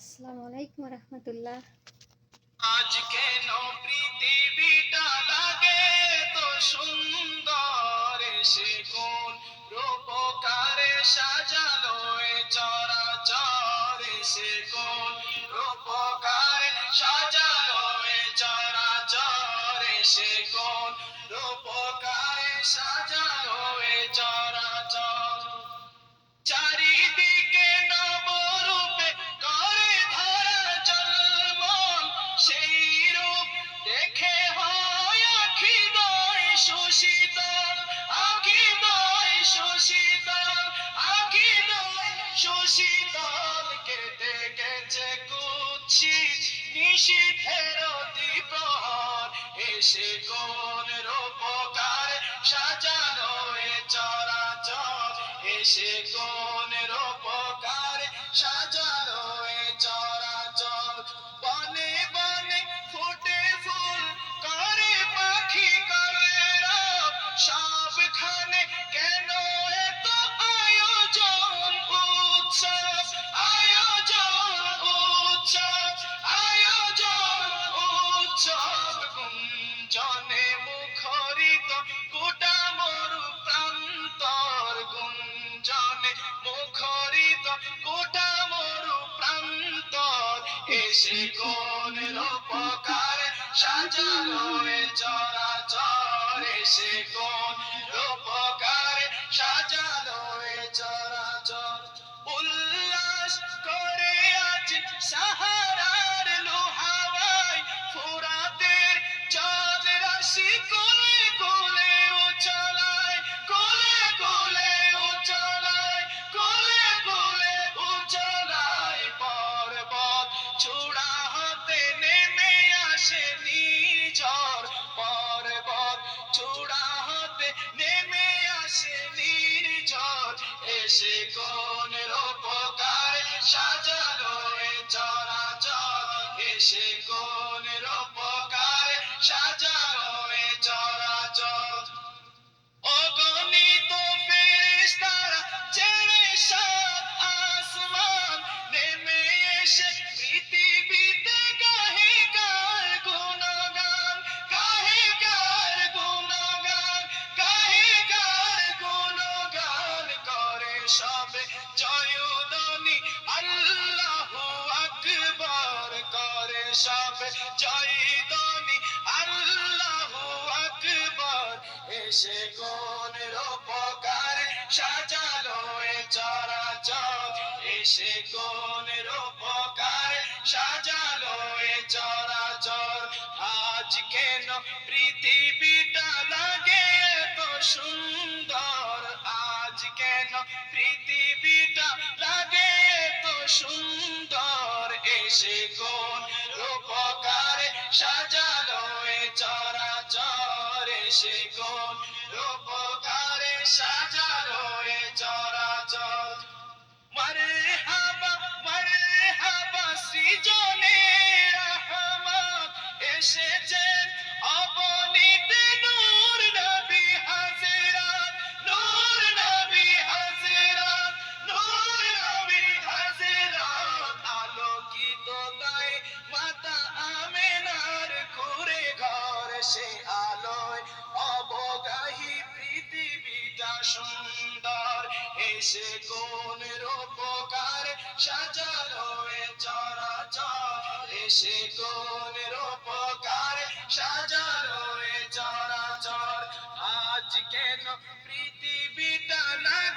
আসসালামু আলাইকুম রহমতুল্লাহ। আজ কেন পৃথিবীটা লাগে, তো সুন্দর সে কোন রূপকারে সাজালো এ চরাচর সে কোন রূপকারে সাজালো এ চরাচর সে কোন রূপকারে দয় শোষিতল আখি দয় শোষিতল আখি দয় শোষিতল কেটে গেছে কুচ্ছিত নিশীথের প্রহর এসে কোন রূপকার সাজানো এ চরাচর। এসে কোন রূপকার সাজানো এ এসে কোন রূপকার সাজালো চরাচরে সে কোন রূপকার সাজালো চূড়া হতে নেমে আসে নির্ঝর। এসে কোন রূপকার সবে জয়দানি আল্লাহু এসে কোন রূপকার সাজালো এ চরাচর। এসে কোন রূপকার সাজালো এ চরাচর। আজ কেন পৃথিবীটা লাগে সুন্দর? আজ কেন পৃথিবীটা লাগে এত সুন্দর? এসে কোন রূপকার সাজালো এ চরাচর? এসে কোন রূপকার সাজালো এসে কোন রূপকার সাজালো চরা চরাচর। এসে কোন রূপকার সাজালো এ চরাচর। আজ কেন পৃথিবীটা লাগে